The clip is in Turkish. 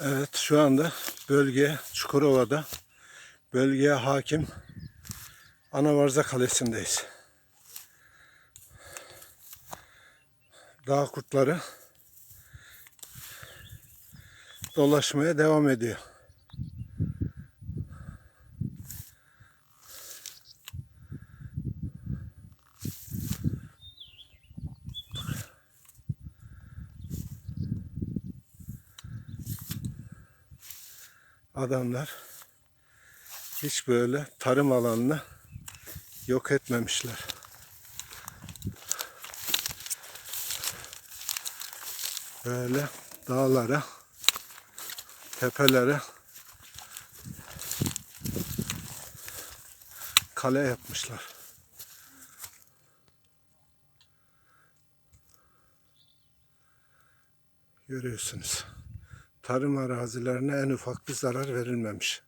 Evet şu anda bölge Çukurova'da bölgeye hakim Anavarza Kalesi'ndeyiz. Dağ kurtları dolaşmaya devam ediyor. Adamlar hiç böyle tarım alanını yok etmemişler. Böyle dağlara, tepelere kale yapmışlar. Görüyorsunuz. Tarım arazilerine en ufak bir zarar verilmemiş.